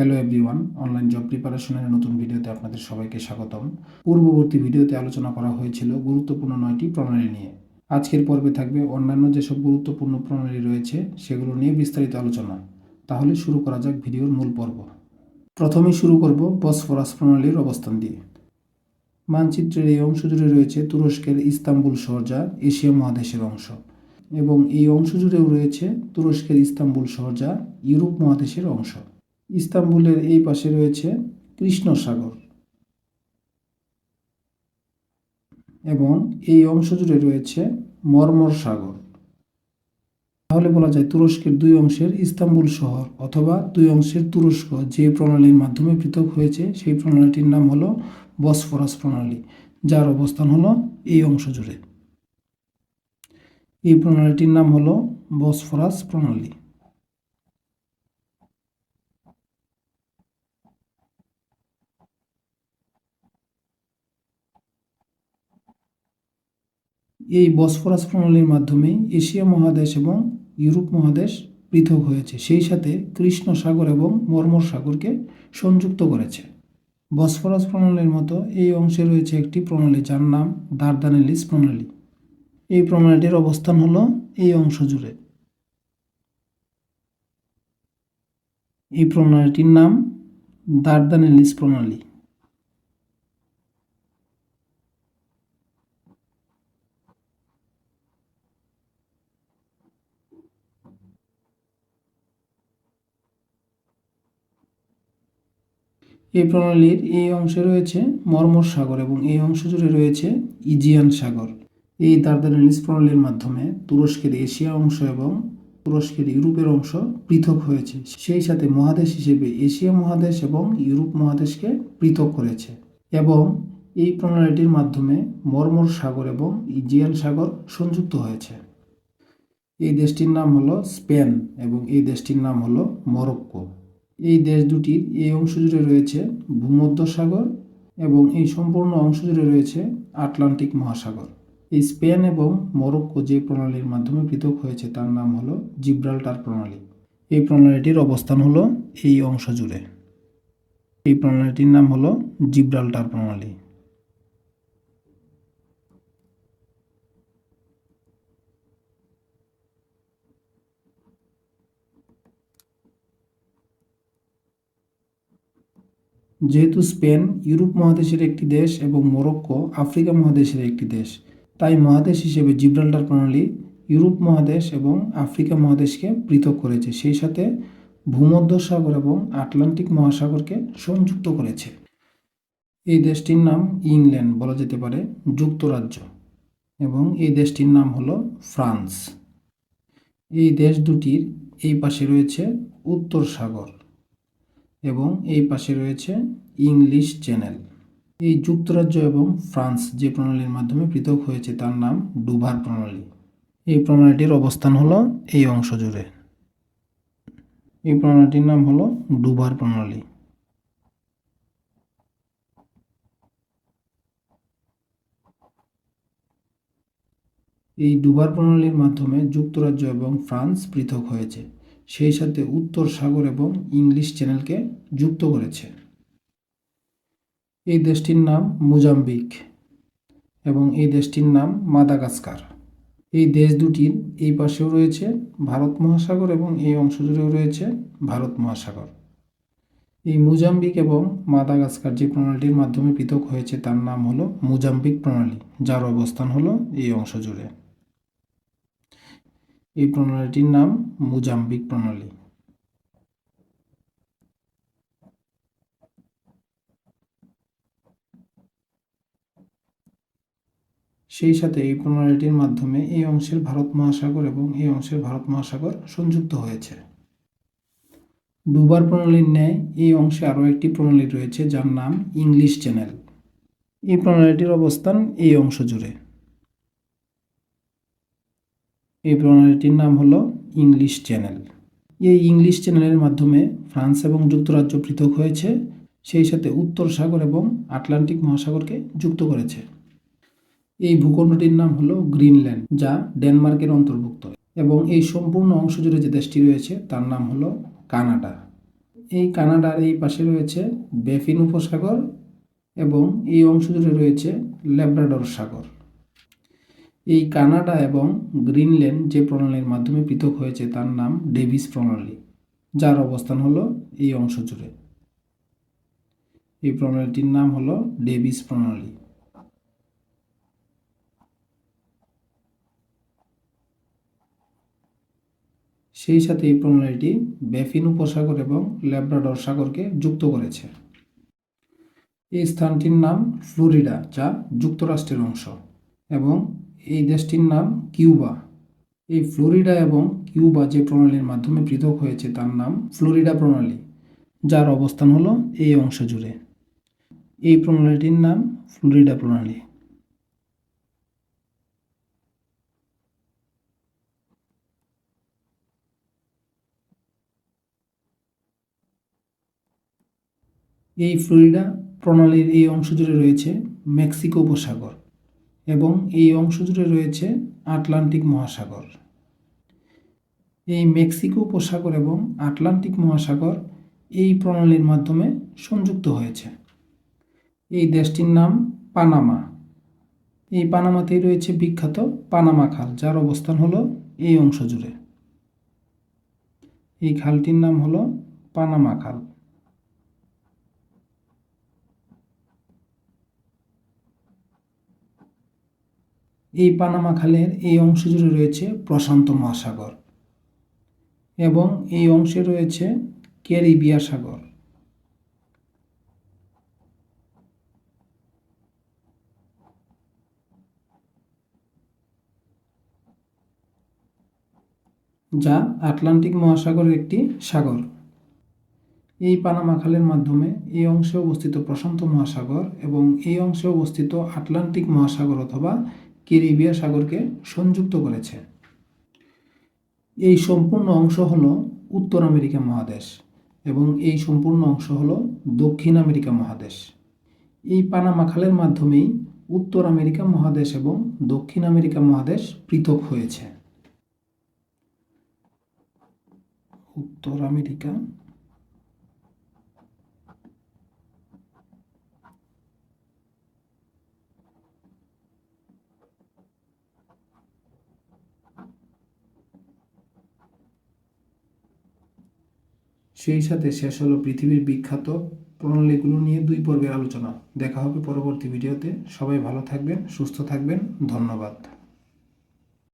Hello everyone online job প্রিপারেশনের নতুন ভিডিওতে আপনাদের সবাইকে স্বাগতম। পূর্ববর্তী ভিডিওতে আলোচনা করা হয়েছিল গুরুত্বপূর্ণ নয়টি প্রণালী নিয়ে। আজকের পর্বে থাকবে অন্যান্য যেসব গুরুত্বপূর্ণ প্রণালী রয়েছে, সেগুলো নিয়ে বিস্তারিত আলোচনা। তাহলে শুরু করা যাক ভিডিওর মূল পর্ব। প্রথমেই শুরু করব বসফরাস প্রণালীর অবস্থান দিয়ে। মানচিত্রের এই অংশ জুড়ে রয়েছে তুরস্কের ইস্তাম্বুল শহর যা এশিয়া মহাদেশের অংশ। এবং এই অংশ জুড়েও রয়েছে তুরস্কের ইস্তাম্বুল শহর যা ইউরোপ মহাদেশের অংশ। ইস্তাম্বুলের এই পাশে রয়েছে কৃষ্ণ সাগর এবং এই অংশ জুড়ে রয়েছে মর্মর সাগর। তাহলে বলা যায় তুরস্কের দুই অংশের ইস্তাম্বুল শহর অথবা দুই অংশের তুরস্ক, যে প্রণালীর মাধ্যমে পৃথক হয়েছে সেই প্রণালীটির নাম হলো বসফরাস প্রণালী, যার অবস্থান হলো এই অংশ জুড়ে। এই প্রণালীটির নাম হলো বসফরাস প্রণালী। এই বসফরাস প্রণালীর মাধ্যমে এশিয়া মহাদেশ এবং ইউরোপ মহাদেশ পৃথক হয়েছে। সেই সাথে কৃষ্ণ সাগর এবং মর্মর সাগরকে সংযুক্ত করেছে। বসফরাস প্রণালীর মতো এই অংশে রয়েছে একটি প্রণালী যার নাম দারদানেলিস প্রণালী। এই প্রণালীটির অবস্থান হলো এই অংশ জুড়ে। এই প্রণালীটির নাম দারদানেলিস প্রণালী। এই প্রণালীর এই অংশে রয়েছে মর্মর সাগর এবং এই অংশ জুড়ে রয়েছে ইজিয়ান সাগর। এই দারদানেলিস প্রণালীর মাধ্যমে তুরস্কের এশিয়া অংশ এবং তুরস্কের ইউরোপের অংশ পৃথক হয়েছে। সেই সাথে মহাদেশ হিসেবে এশিয়া মহাদেশ এবং ইউরোপ মহাদেশকে পৃথক করেছে এবং এই প্রণালীটির মাধ্যমে মর্মর সাগর এবং ইজিয়ান সাগর সংযুক্ত হয়েছে। এই দেশটির নাম হলো স্পেন এবং এই দেশটির নাম হলো মরক্কো। এই দেশ দুটির এই অংশ জুড়ে রয়েছে ভূমধ্য সাগর এবং এই সম্পূর্ণ অংশ জুড়ে রয়েছে আটলান্টিক মহাসাগর। এই স্পেন এবং মরক্কো যে প্রণালীর মাধ্যমে পৃথক হয়েছে তার নাম হলো জিব্রাল্টার প্রণালী। এই প্রণালীটির অবস্থান হলো এই অংশ জুড়ে। এই প্রণালীটির নাম হলো জিব্রাল্টার প্রণালী। যেহেতু স্পেন, ইউরোপ মহাদেশের একটি দেশ এবং মরক্কো আফ্রিকা মহাদেশের একটি দেশ। তাই মহাদেশ হিসেবে জিব্রাল্টার প্রণালী ইউরোপ মহাদেশ এবং আফ্রিকা মহাদেশকে পৃথক করেছে। সেই সাথে ভূমধ্য সাগর এবং আটলান্টিক মহাসাগরকে সংযুক্ত করেছে। এই দেশটির নাম ইংল্যান্ড বলা যেতে পারে, যুক্তরাজ্য। এবং এই দেশটির নাম হলো ফ্রান্স। এই দেশ দুটির এই পাশে রয়েছে উত্তর সাগর। এবং এই পাশে রয়েছে ইংলিশ চ্যানেল। এই যুক্তরাজ্য এবং ফ্রান্স যে প্রণালীর মাধ্যমে পৃথক হয়েছে তার নাম ডুভার প্রণালী। এই প্রণালীটির অবস্থান হলো এই অংশ জুড়ে। এই প্রণালীটির নাম হলো ডুভার প্রণালী। এই ডুবার প্রণালীর মাধ্যমে যুক্তরাজ্য এবং ফ্রান্স পৃথক হয়েছে। সেই সাথে উত্তর সাগর এবং ইংলিশ চ্যানেলকে যুক্ত করেছে। এই দেশটির নাম মোজাম্বিক এবং এই দেশটির নাম মাদাগাস্কার। এই দেশ দুটির এই পাশেও রয়েছে ভারত মহাসাগর এবং এই অংশ জুড়েও রয়েছে ভারত মহাসাগর। এই মোজাম্বিক এবং মাদাগাস্কার যে প্রণালীটির মাধ্যমে পৃথক হয়েছে তার নাম হলো মোজাম্বিক প্রণালী, যার অবস্থান হলো এই অংশ জুড়ে। এই প্রণালীটির নাম মোজাম্বিক প্রণালী। সেই সাথে এই প্রণালীটির মাধ্যমে এই অংশের ভারত মহাসাগর এবং এই অংশের ভারত মহাসাগর সংযুক্ত হয়েছে। ডুবার প্রণালীর ন্যায় এই অংশে আরও একটি প্রণালী রয়েছে যার নাম ইংলিশ চ্যানেল। এই প্রণালীটির অবস্থান এই অংশ জুড়ে। এই প্রণালীটির নাম হলো ইংলিশ চ্যানেল। এই ইংলিশ চ্যানেলের মাধ্যমে ফ্রান্স এবং যুক্তরাজ্য পৃথক হয়েছে, সেই সাথে উত্তর সাগর এবং আটলান্টিক মহাসাগরকে যুক্ত করেছে। এই ভূখণ্ডটির নাম হলো গ্রিনল্যান্ড, যা ডেনমার্কের অন্তর্ভুক্ত। এবং এই সম্পূর্ণ অংশ জুড়ে যে দেশটি রয়েছে, তার নাম হলো কানাডা। এই কানাডার এই পাশে রয়েছে বেফিন উপসাগর এবং এই অংশ জুড়ে রয়েছে ল্যাব্রাডর সাগর। এই কানাডা এবং গ্রিনল্যান্ড যে প্রণালীর মাধ্যমে পৃথক হয়েছে তার নাম ডেভিস প্রণালী, যার অবস্থান হলো এই অংশ জুড়ে। এই প্রণালীটির নাম হলো ডেভিস প্রণালী। সেই সাথে এই প্রণালীটি বেফিন উপসাগর এবং ল্যাব্রাডর সাগরকে যুক্ত করেছে। এই স্থানটির নাম ফ্লোরিডা, যা যুক্তরাষ্ট্রের অংশ এবং এই দেশটির নাম কিউবা। এই ফ্লোরিডা এবং কিউবা যে প্রণালীর মাধ্যমে পৃথক হয়েছে তার নাম ফ্লোরিডা প্রণালী, যার অবস্থান হলো এই অংশ জুড়ে। এই প্রণালীটির নাম ফ্লোরিডা প্রণালী। এই ফ্লোরিডা প্রণালীর এই অংশ জুড়ে রয়েছে মেক্সিকো উপসাগর। এবং এই অংশ জুড়ে রয়েছে আটলান্টিক মহাসাগর। এই মেক্সিকো উপসাগর এবং আটলান্টিক মহাসাগর এই প্রণালীর মাধ্যমে সংযুক্ত হয়েছে। এই দেশটির নাম পানামা। এই পানামাতেই রয়েছে বিখ্যাত পানামা খাল, যার অবস্থান হলো এই অংশ জুড়ে। এই খালটির নাম হলো পানামা খাল। এই পানামা খালের এই অংশ জুড়ে রয়েছে প্রশান্ত মহাসাগর এবং এই অংশে রয়েছে ক্যারিবিয়া সাগর। যা আটলান্টিক মহাসাগরের একটি সাগর। এই পানামা খালের মাধ্যমে এই অংশে অবস্থিত প্রশান্ত মহাসাগর এবং এই অংশে অবস্থিত আটলান্টিক মহাসাগর অথবা ক্যারিবিয়া সাগরকে সংযুক্ত করেছে। এই সম্পূর্ণ অংশ হল উত্তর আমেরিকা মহাদেশ এবং এই সম্পূর্ণ অংশ হল দক্ষিণ আমেরিকা মহাদেশ। এই পানামা খালের মাধ্যমেই উত্তর আমেরিকা মহাদেশ এবং দক্ষিণ আমেরিকা মহাদেশ পৃথক হয়েছে। উত্তর আমেরিকা সেই সাথে শেষ হলো পৃথিবীর বিখ্যাত প্রণালীগুলো নিয়ে দুই পর্বের আলোচনা। দেখা হবে পরবর্তী ভিডিওতে। সবাই ভালো থাকবেন, সুস্থ থাকবেন। ধন্যবাদ।